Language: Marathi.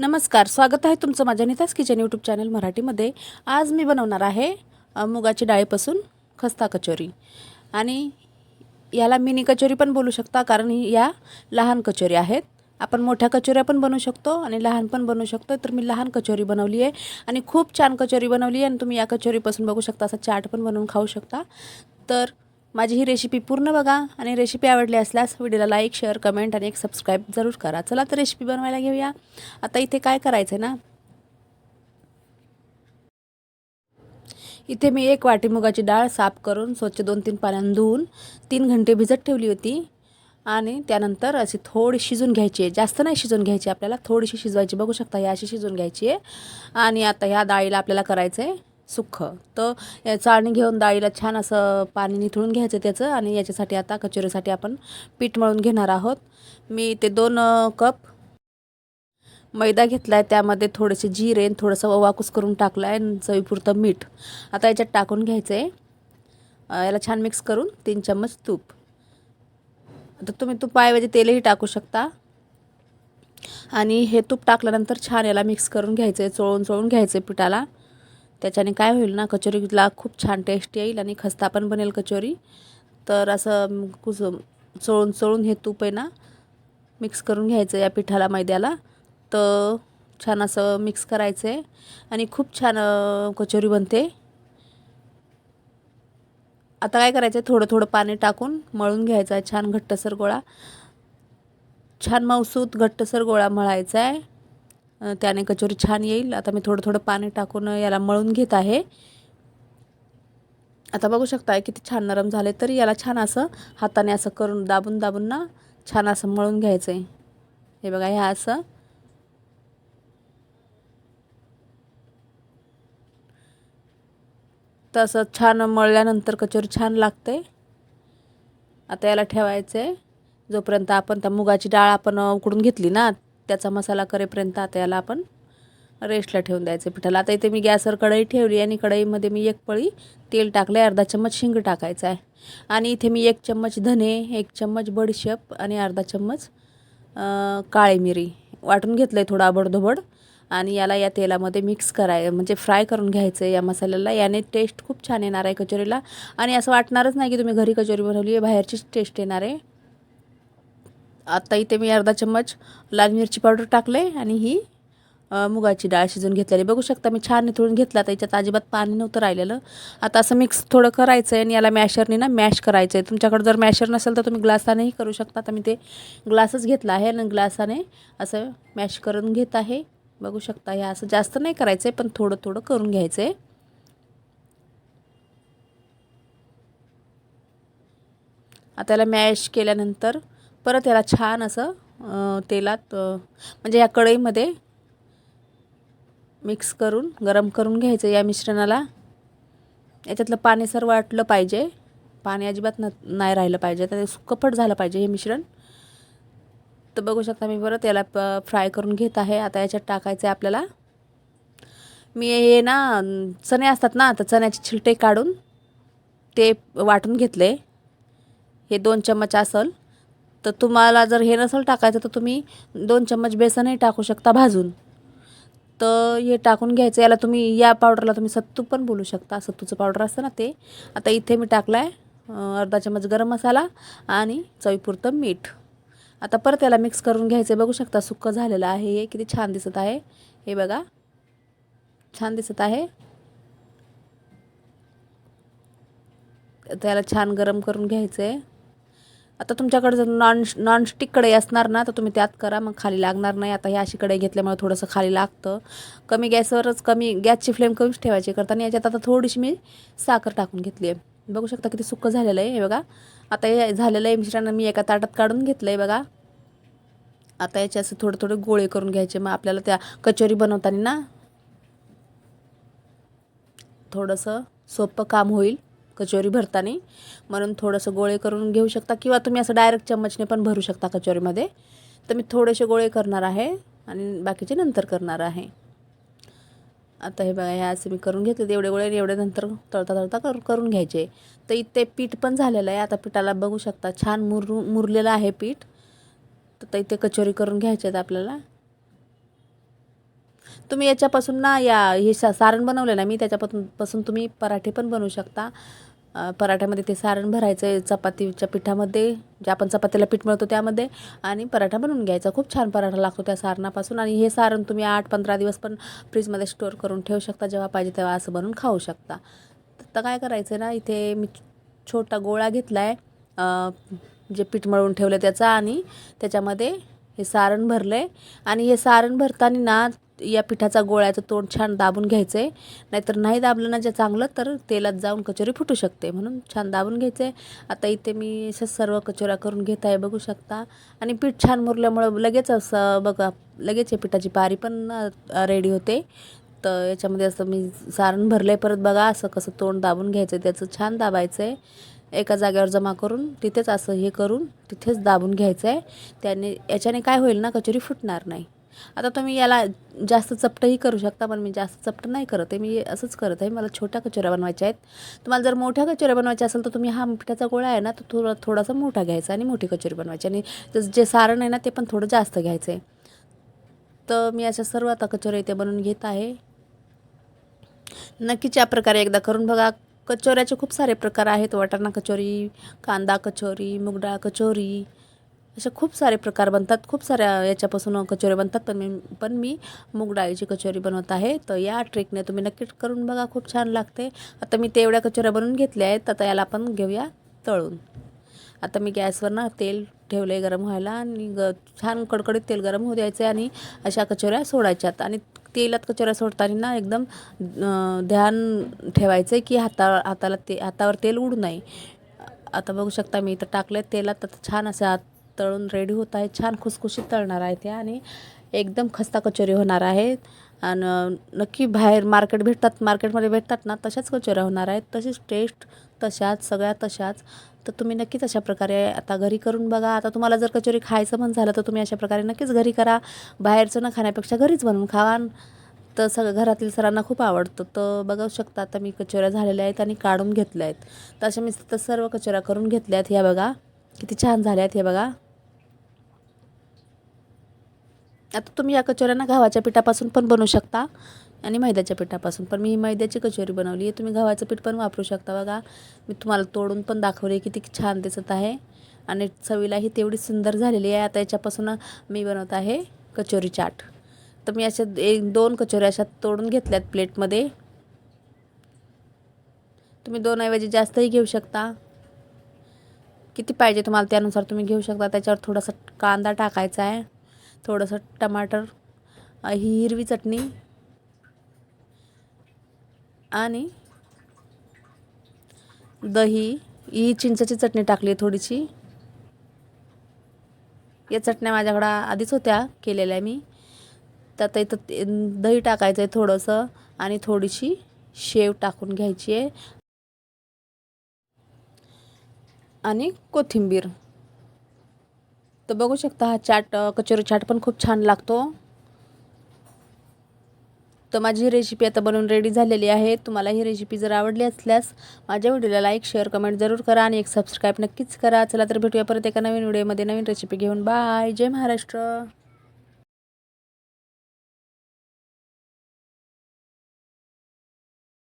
नमस्कार स्वागत आहे तुमचं माझ्या नितास किचन यूट्यूब चॅनल मराठीमध्ये. आज मी बनवणार आहे मुगाची डाळीपासून खस्ता कचोरी. आणि याला मिनी कचोरी पण बोलू शकता कारण ही या लहान कचोरी आहेत. आपण मोठ्या कचोऱ्या पण बनवू शकतो आणि लहान पण बनवू शकतो तर मी लहान कचोरी बनवली आहे आणि खूप छान कचोरी बनवली आहे आणि तुम्ही या कचोरीपासून बघू शकता असा चाट पण बनवून खाऊ शकता. तर माझी ही रेसिपी पूर्ण बघा आणि रेसिपी आवडली असल्यास व्हिडिओला लाईक शेअर कमेंट आणि एक सबस्क्राईब जरूर करा. चला तर रेसिपी बनवायला घेऊया. आता इथे काय करायचं आहे ना? इथे मी एक वाटी मुगाची डाळ साफ करून स्वच्छ दोन तीन पाण्यानं धुवून तीन घंटे भिजत ठेवली होती. आणि त्यानंतर अशी थोडी शिजून घ्यायची आहे. जास्त नाही शिजून घ्यायची आपल्याला. थोडीशी शिजवायची. बघू शकता ही अशी शिजून घ्यायची आहे. आणि आता ह्या डाळीला आपल्याला करायचं आहे सुख्ख तर या चाळणी घेऊन डाळीला छान असं पाणी निथळून घ्यायचं त्याचं आणि याच्यासाठी आता कचोरीसाठी आपण पीठ मळून घेणार आहोत. मी ते दोन कप मैदा घेतला आहे त्यामध्ये थोडेसे जिरे आणि थोडंसं वाकूस करून टाकलं आहे चवीपुरतं मीठ. आता याच्यात टाकून घ्यायचं आहे याला छान मिक्स करून तीन चम्मच तूप. आता तुम्ही तुपाऐवजी तेलही टाकू शकता. आणि हे तूप टाकल्यानंतर छान याला मिक्स करून घ्यायचं आहे चोळून चोळून घ्यायचं आहे पिठाला. त्याच्याने काय होईल ना कचोरीला खूप छान टेस्ट येईल आणि खस्ता पण बनेल कचोरी. तर असं कुस चोळून चोळून हे तूप आहे ना मिक्स करून घ्यायचं या पिठाला मैद्याला. तर छान असं मिक्स करायचं आहे आणि खूप छान कचोरी बनते. आता काय करायचं आहे थोडं थोडं पाणी टाकून मळून घ्यायचा आहे छान घट्टसर गोळा. छान मऊसूत घट्टसर गोळा मळायचा आहे त्याने कचोरी छान येईल. आता मी थोडं थोडं पाणी टाकून याला मळून घेत आहे. आता बघू शकता किती छान नरम झाले तरी याला छान असं हाताने असं करून दाबून दाबून ना छान असं मळून घ्यायचं आहे हे बघा ह्या असं. तसं छान मळल्यानंतर कचोरी छान लागते. आता याला ठेवायचं आहे जोपर्यंत आपण त्या मुगाची डाळ आपण उकडून घेतली ना त्याचा मसाला करेपर्यंत आता याला आपण रेस्टला ठेवून द्यायचं पिठाला. आता इथे मी गॅसवर कढई ठेवली आणि कढईमध्ये मी एक पळी तेल टाकलं आहे अर्धा चम्मच शिंग टाकायचा आहे. आणि इथे मी एक चम्मच धने एक चम्मच बडीशेप आणि अर्धा चम्मच काळी मिरी वाटून घेतलं आहे थोडं आबडधोबड. आणि याला या तेलामध्ये मिक्स कराय म्हणजे फ्राय करून घ्यायचं आहे या मसाल्याला. याने टेस्ट खूप छान येणार आहे कचोरीला. आणि असं वाटणारच नाही की तुम्ही घरी कचोरी बनवली आहे बाहेरचीच टेस्ट येणार आहे. आत्ता इथे मी अर्धा चम्मच लाल मिरची पावडर टाकले आणि ही मुगाची डाळ शिजून घेतलेली. बघू शकता मी छान निथळून घेतला. त्याच्यात याच्यात अजिबात पाणी नव्हतं राहिलेलं. आता असं मिक्स थोडं करायचं आहे आणि याला मॅशरने ना मॅश करायचं आहे तुमच्याकडे जर मॅशर नसेल तर तुम्ही ग्लासानेही करू शकता. तर मी ते ग्लासच घेतला आहे आणि ग्लासाने असं मॅश करून घेत आहे. बघू शकता हे असं जास्त नाही करायचं आहे पण थोडं थोडं करून घ्यायचं आहे आता याला मॅश केल्यानंतर परत याला छान असं तेलात म्हणजे या कढईमध्ये मिक्स करून गरम करून घ्यायचं या मिश्रणाला. याच्यातलं पाणी सर्व वाटलं पाहिजे. पाणी अजिबात न नाही राहिलं पाहिजे. तर सुक्कपट झालं पाहिजे हे मिश्रण. तर बघू शकता मी परत याला प फ्राय करून घेत आहे. आता याच्यात टाकायचं आहे आपल्याला. मी हे ना चणे असतात ना तर चण्याचे छिलटे काढून ते वाटून घेतले. हे दोन चम्मच असेल तर तुम्हाला जर हे नसेल टाकायचं तर तुम्ही दोन चम्मच बेसनही टाकू शकता भाजून. तर हे टाकून घ्यायचं याला तुम्ही या पावडरला तुम्ही सत्तू पण बोलू शकता. सत्तूचं पावडर असतं ना ते. आता इथे मी टाकलं आहे अर्धा चम्मच गरम मसाला आणि चवीपुरतं मीठ. आता परत याला मिक्स करून घ्यायचं बघू शकता सुक्कं झालेलं आहे हे किती छान दिसत आहे. हे बघा छान दिसत आहे. त्याला छान गरम करून घ्यायचं आहे आता तुमच्याकडे जर नॉन नॉनस्टिक कढई असणार ना तर तुम्ही त्यात करा मग खाली लागणार नाही. आता ही अशी कढई घेतल्यामुळे थोडंसं खाली लागतं. कमी गॅसवरच कमी गॅसची फ्लेम कमीच ठेवायची करताना. याच्यात आता थोडीशी मी साखर टाकून घेतली आहे. बघू शकता किती सुक्कं झालेलं आहे हे बघा. आता हे झालेलं आहे मिश्रण मी एका ताटात काढून घेतलं आहे बघा. आता याचे असं थोडे थोडे गोळे करून घ्यायचे. मग आपल्याला त्या कचोरी बनवताना ना थोडंसं सोपं काम होईल. कचोरी भरताना. म्हणून थोडंसं गोळे करून घेऊ शकता. किंवा तुम्ही असं डायरेक्ट चम्मचने पण भरू शकता कचोरीमध्ये. तर मी थोडेसे गोळे करणार आहे आणि बाकीचे नंतर करणार आहे. आता हे बघा हे असं मी करून घेतले तेवढे गोळे एवढे नंतर तळता तळता कर करून घ्यायचे. तर इथे पीठ पण झालेलं आहे. आता पिठाला बघू शकता छान मुर मुरलेलं आहे पीठ. तर इथे कचोरी करून घ्यायचे आहेत आपल्याला. तुम्ही याच्यापासून ना या हे सा सारण बनवलं ना मी त्याच्यापासून पासून तुम्ही पराठे पण बनवू शकता. पराठ्यामध्ये ते सारण भरायचं आहे चपातीच्या पिठामध्ये जे आपण चपातीला पीठ मिळतो त्यामध्ये आणि पराठा बनवून घ्यायचा. खूप छान पराठा लागतो त्या सारणापासून आणि हे सारण तुम्ही आठ पंधरा दिवस पण फ्रीजमध्ये स्टोअर करून ठेवू शकता जेव्हा पाहिजे तेव्हा असं बनवून खाऊ शकता. तर काय करायचं ना इथे मी छोटा गोळा घेतला आहे जे पीठ मळून ठेवलं त्याचा आणि त्याच्यामध्ये हे सारण भरलं आहे आणि हे सारण भरताना ना या पिठाचा गोळ्याचं तोंड छान दाबून घ्यायचं आहे नाहीतर नाही दाबलं ना जे चांगलं तर तेलात जाऊन कचोरी फुटू शकते. म्हणून छान दाबून घ्यायचं आहे आता इथे मी असं सर्व कचोऱ्या करून घेत आहे बघू शकता. आणि पीठ छान मुरल्यामुळं लगेच असं बघा लगेच या पिठाची पारी पण रेडी होते. तर याच्यामध्ये असं मी सारण भरलं आहे परत बघा असं कसं तोंड दाबून घ्यायचं आहे त्याचं छान दाबायचं आहे एका जागेवर जमा करून तिथेच असं हे करून तिथेच दाबून घ्यायचं आहे त्याने याच्याने काय होईल ना कचोरी फुटणार नाही. आता तुम्ही याला जास्त चपटंही करू शकता पण मी जास्त चपटं नाही करत आहे. मी असंच करत आहे. मला छोट्या कचोऱ्या बनवायच्या आहेत. तुम्हाला जर मोठ्या कचोऱ्या बनवायच्या असेल तर तुम्ही हा पिठाचा गोळा आहे ना तो थोडा थोडासा मोठा घ्यायचा आणि मोठी कचोरी बनवायची. आणि जसं जे सारण आहे ना ते पण थोडं जास्त घ्यायचं आहे तर मी अशा सर्व आता कचोऱ्या इथे बनवून घेत आहे. नक्कीच या प्रकारे एकदा करून बघा. कचोऱ्याचे खूप सारे प्रकार आहेत. वाटाणा कचोरी कांदा कचोरी मुगडाळ कचोरी असे खूप सारे प्रकार बनतात. खूप साऱ्या याच्यापासून कचोरी बनतात. पण मी पण मी मूग डाळीची कचोरी बनवत आहे. तर या ट्रिकने तुम्ही नक्कीच करून बघा. खूप छान लागते. आता मी तेवढ्या कचोऱ्या बनवून घेतल्या आहेत. आता याला आपण घेऊया तळून. आता मी गॅसवर ना तेल ठेवलं आहे गरम व्हायला आणि ग छान कडकडीत तेल गरम होऊ द्यायचं आणि अशा कचोऱ्या सोडायच्यात. आणि तेलात कचोऱ्या सोडताना एकदम ध्यान ठेवायचं आहे की हाता हाताला ते हातावर तेल उडू नये. आता बघू शकता मी इथं टाकलं तेलात तर छान अशा तळून रेडी होत आहे. छान खुसखुशीत तळणार आहे ते आणि एकदम खस्ता कचोरी होणार आहेत आणि नक्की बाहेर मार्केट भेटतात मार्केटमध्ये भेटतात ना तशाच कचोऱ्या होणार आहेत. तशीच टेस्ट तशाच सगळ्या तशाच. तर तुम्ही नक्कीच अशा प्रकारे आता घरी करून बघा. आता तुम्हाला जर कचोरी खायचं पण झालं तर तुम्ही अशा प्रकारे नक्कीच घरी करा. बाहेरचं न खाण्यापेक्षा घरीच बनवून खावा. तर सगळं घरातील सरांना खूप आवडतं. तर बघू शकता आता मी कचोऱ्या झालेल्या आहेत आणि काढून घेतल्या आहेत. तर अशा मी तर सर्व कचोऱ्या करून घेतल्या आहेत. ह्या बघा किती छान झाल्या आहेत हे बघा. आता तुम्ही या कचोऱ्यांना गव्हाच्या पिठापासून पण बनवू शकता आणि मैद्याच्या पिठापासून. पण मी मैद्याची कचोरी बनवली आहे. तुम्ही गव्हाचं पीठ पण वापरू शकता बघा. मी तुम्हाला तोडून पण दाखवले किती छान दिसत आहे. आणि चवीलाही तेवढी सुंदर झालेली आहे. आता याच्यापासून मी बनवत आहे कचोरी चाट. तर मी अशा एक दोन कचोऱ्या अशा तोडून घेतल्यात प्लेटमध्ये. तुम्ही दोन ऐवजी जास्तही घेऊ शकता. किती पाहिजे तुम्हाला त्यानुसार तुम्ही घेऊ शकता. त्याच्यावर थोडासा कांदा टाकायचा आहे. थोडंसं टमाटर ही हिरवी चटणी आणि दही. ही चिंचाची चटणी टाकली थोडीशी. या चटण्या माझ्याकडं आधीच होत्या केलेल्या मी. त्यात इथं ते दही टाकायचं आहे थोडंसं आणि थोडीशी शेव टाकून घ्यायची आहे. आणि कोथिंबीर. तर बघू शकता हा चाट कचोरी चाट पण खूप छान लागतो. तर माझी ही रेसिपी आता बनवून रेडी झालेली आहे. तुम्हाला ही रेसिपी जर आवडली असल्यास माझ्या व्हिडिओला लाईक शेअर कमेंट जरूर करा आणि एक सबस्क्राईब नक्कीच करा. चला तर भेटूया परत एका नवीन व्हिडिओमध्ये नवीन रेसिपी घेऊन. बाय जय महाराष्ट्र.